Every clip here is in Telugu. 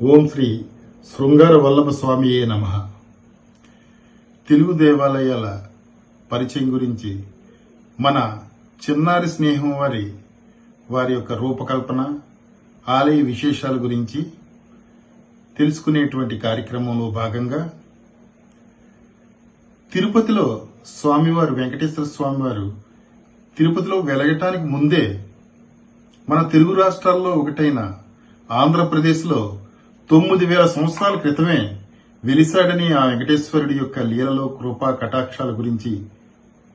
ఓం శ్రీ శృంగార వల్లభ స్వామియే నమ. తెలుగు దేవాలయాల పరిచయం గురించి మన చిన్నారి స్నేహం వారి వారి యొక్క రూపకల్పన ఆలయ విశేషాల గురించి తెలుసుకునేటువంటి కార్యక్రమంలో భాగంగా తిరుపతిలో స్వామివారు వెంకటేశ్వర స్వామివారు తిరుపతిలో వెలగటానికి ముందే మన తెలుగు రాష్ట్రాల్లో ఒకటైన ఆంధ్రప్రదేశ్లో తొమ్మిది వేల సంవత్సరాల క్రితమే వెలిసాడని ఆ వెంకటేశ్వరుడి యొక్క లీలలో కృపా కటాక్షాల గురించి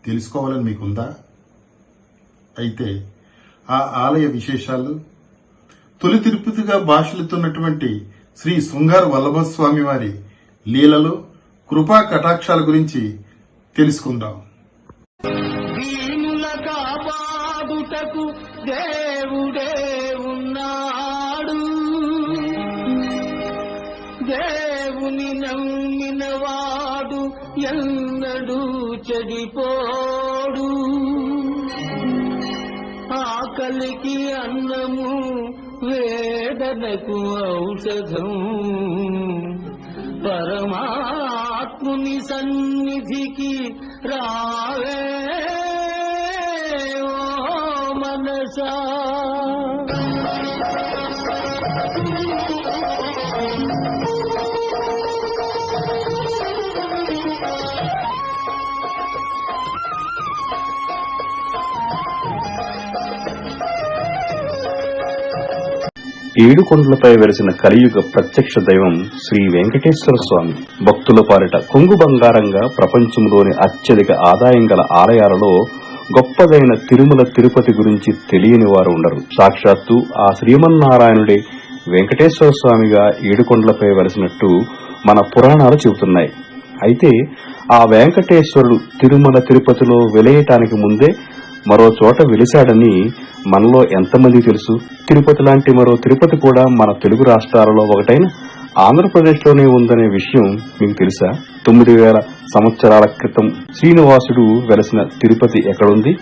తెలుసుకోవాలని మీకుందా? అయితే ఆ ఆలయ విశేషాలు తొలి తిరుపతిగా భాషలుతున్నటువంటి శ్రీ శృంగార వల్లభస్వామి వారి లీలలో కృపా కటాక్షాల గురించి తెలుసుకుందాం. దేవుని నమ్మిన వాడు ఎన్నడూ చెడిపోడు. ఆకలికి అన్నము వేదనకు ఔషధం. పరమాత్ముని సన్నిధికి రావే ఓ మనసా. ఏడు కొండలపై వెలిసిన కలియుగ ప్రత్యక్ష దైవం శ్రీ వెంకటేశ్వర స్వామి. భక్తుల పాలిట కొంగు బంగారంగా ప్రపంచంలోని అత్యధిక ఆదాయం గల ఆలయాలలో గొప్పదైన తిరుమల తిరుపతి గురించి తెలియని వారు ఉండరు. సాక్షాత్తు ఆ శ్రీమన్నారాయణుడే వెంకటేశ్వర స్వామిగా ఏడుకొండలపై వెలిసినట్టు మన పురాణాలు చెబుతున్నాయి. అయితే ఆ వెంకటేశ్వరుడు తిరుమల తిరుపతిలో వెలయటానికి ముందే మరో చోట వెలిశాడని మనలో ఎంతమంది తెలుసు? తిరుపతి లాంటి మరో తిరుపతి కూడా మన తెలుగు రాష్ట్రాలలో ఒకటైన ఆంధ్రప్రదేశ్లోనే ఉందనే విషయం మీకు తెలుసా? తొమ్మిది వేల సంవత్సరాల క్రితం శ్రీనివాసుడు వెలసిన తిరుపతి ఎక్కడుంది?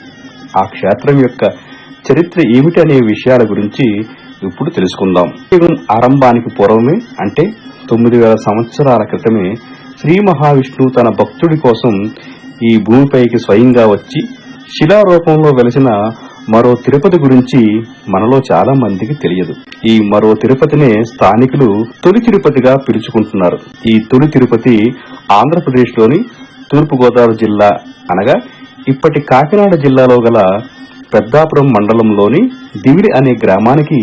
ఆ క్షేత్రం యొక్క చరిత్ర ఏమిటి అనే విషయాల గురించి ఇప్పుడు తెలుసుకుందాం. యుగం ఆరంభానికి పూర్వమే అంటే తొమ్మిది వేల సంవత్సరాల క్రితమే శ్రీ మహావిష్ణువు తన భక్తుడి కోసం ఈ భూమిపైకి స్వయంగా వచ్చి శిలారూపంలో వెలిసిన మరో తిరుపతి గురించి మనలో చాలా మందికి తెలియదు. ఈ మరో తిరుపతినే స్థానికులు తొలి తిరుపతిగా పిలుచుకుంటున్నారు. ఈ తొలి తిరుపతి ఆంధ్రప్రదేశ్లోని తూర్పుగోదావరి జిల్లా అనగా ఇప్పటి కాకినాడ జిల్లాలో గల పెద్దాపురం మండలంలోని దివిడి అనే గ్రామానికి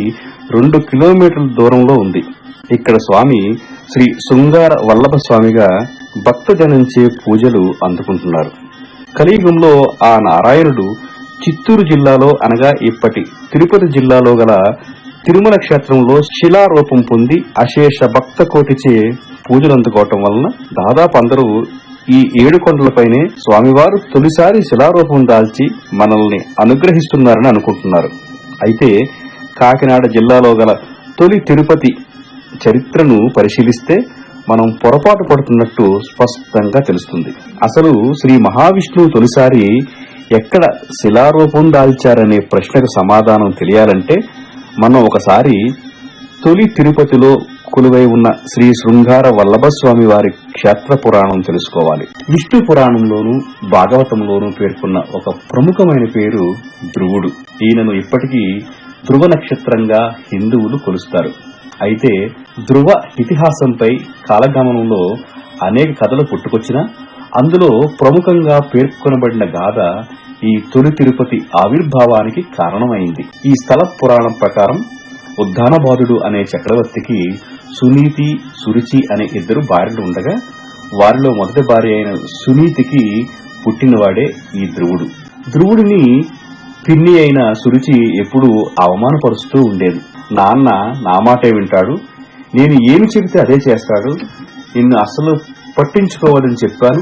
రెండు కిలోమీటర్ల దూరంలో ఉంది. ఇక్కడ స్వామి శ్రీ శృంగార వల్లభ స్వామిగా భక్తజనంచే పూజలు అందుకుంటున్నారు. కలియుగంలో ఆ నారాయణుడు చిత్తూరు జిల్లాలో అనగా ఇప్పటి తిరుపతి జిల్లాలో గల తిరుమల క్షేత్రంలో శిలారూపం పొంది అశేష భక్త కోటిచే పూజలు అందుకోవటం వలన దాదాపు అందరూ ఈ ఏడు కొండలపైనే స్వామివారు తొలిసారి శిలారూపం దాల్చి మనల్ని అనుగ్రహిస్తున్నారని అనుకుంటున్నారు. అయితే కాకినాడ జిల్లాలో గల తొలి తిరుపతి చరిత్రను పరిశీలిస్తే మనం పొరపాటు పడుతున్నట్టు స్పష్టంగా తెలుస్తుంది. అసలు శ్రీ మహావిష్ణువు తొలిసారి ఎక్కడ శిలారూపం దాల్చారనే ప్రశ్నకు సమాధానం తెలియాలంటే మనం ఒకసారి తొలి తిరుపతిలో కొలువై ఉన్న శ్రీ శృంగార వల్లభస్వామి వారి క్షేత్ర పురాణం తెలుసుకోవాలి. విష్ణు పురాణంలోను భాగవతంలోనూ పేర్కొన్న ఒక ప్రముఖమైన పేరు ధ్రువుడు. ఈయనను ఇప్పటికీ ధ్రువ నక్షత్రంగా హిందువులు కొలుస్తారు. అయితే ధ్రువ ఇతిహాసంపై కాలగమనంలో అనేక కథలు పుట్టుకొచ్చినా అందులో ప్రముఖంగా పేర్కొనబడిన గాథ ఈ తొలి తిరుపతి ఆవిర్భావానికి కారణమైంది. ఈ స్థల పురాణం ప్రకారం ఉద్దానబాదుడు అనే చక్రవర్తికి సునీతి సురుచి అనే ఇద్దరు భార్యలు ఉండగా వారిలో మొదటి భార్య అయిన సునీతికి పుట్టినవాడే ఈ ధ్రువుడు. ధ్రువుడిని పిన్ని అయిన సురుచి ఎప్పుడూ అవమానపరుస్తూ ఉండేది. నాన్న నా మాటే వింటాడు. నేను ఏమి చెబితే అదే చేస్తాడు. నిన్ను అసలు పట్టించుకోవద్దని చెప్పాను.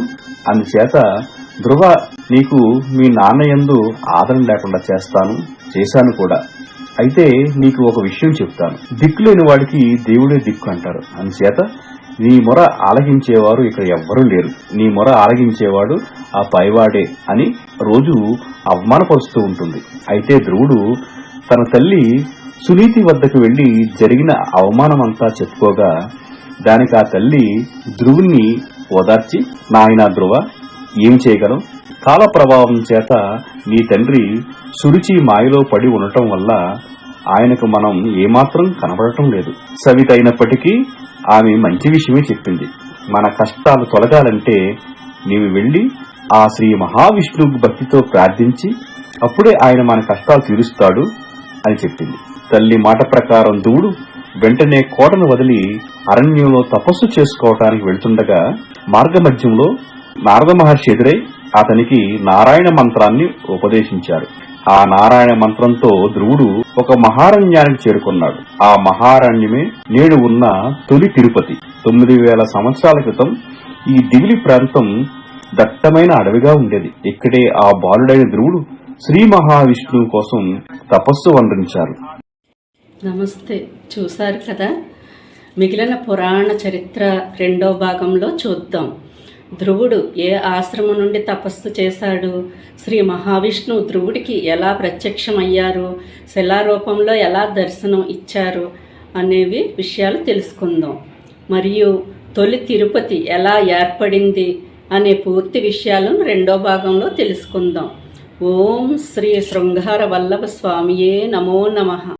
అందుచేత ధ్రువ నీకు మీ నాన్న యందు ఆదరణ లేకుండా చేస్తాను. చేశాను కూడా. అయితే నీకు ఒక విషయం చెప్తాను. దిక్కులేని వాడికి దేవుడే దిక్కు అంటారు. అందుచేత నీ మొర ఆలగించేవారు ఇక్కడ ఎవ్వరూ లేరు. నీ మొర ఆలగించేవాడు ఆ పైవాడే అని రోజు అవమానపరుస్తూ ఉంటుంది. అయితే ధ్రువుడు తన తల్లి సునీతి వద్దకు వెళ్ళి జరిగిన అవమానమంతా చెప్పుకోగా దానికి ఆ తల్లి ధ్రువుణ్ణి ఓదార్చి నాయనా ధ్రువ ఏం చేయగలం? కాల ప్రభావం చేత నీ తండ్రి సురుచి మాయలో పడి ఉండటం వల్ల ఆయనకు మనం ఏమాత్రం కనబడటం లేదు. సవిత అయినప్పటికీ ఆమె మంచి విషయమే చెప్పింది. మన కష్టాలు తొలగాలంటే నీవు వెళ్ళి ఆ శ్రీ మహావిష్ణువుకు భక్తితో ప్రార్థించి అప్పుడే ఆయన మన కష్టాలు తీరుస్తాడు అని చెప్పింది. తల్లి మాట ప్రకారం దూడు వెంటనే కోటను వదిలి అరణ్యంలో తపస్సు చేసుకోవటానికి వెళ్తుండగా మార్గమధ్యంలో నారద మహర్షి ఎదురై అతనికి నారాయణ మంత్రాన్ని ఉపదేశించారు. ఆ నారాయణ మంత్రంతో ధ్రువుడు ఒక మహారణ్యానికి చేరుకున్నాడు. ఆ మహారణ్యమే నేడు ఉన్న తొలి తిరుపతి. తొమ్మిది వేల సంవత్సరాల క్రితం ఈ దివిలి ప్రాంతం దట్టమైన అడవిగా ఉండేది. ఇక్కడే ఆ బాలుడైన ధ్రువుడు శ్రీ మహావిష్ణువు కోసం తపస్సు వండించారు నమస్తే. చూశారు కదా? మిగిలిన పురాణ చరిత్ర రెండో భాగంలో చూద్దాం. ధ్రువుడు ఏ ఆశ్రమం నుండి తపస్సు చేశాడు? శ్రీ మహావిష్ణువు ధ్రువుడికి ఎలా ప్రత్యక్షమయ్యారు? శిలారూపంలో ఎలా దర్శనం ఇచ్చారు? అనేవి విషయాలు తెలుసుకుందాం. మరియు తొలి తిరుపతి ఎలా ఏర్పడింది అనే పూర్తి విషయాలను రెండో భాగంలో తెలుసుకుందాం. ఓం శ్రీ శృంగార వల్లభ స్వామియే నమో నమః.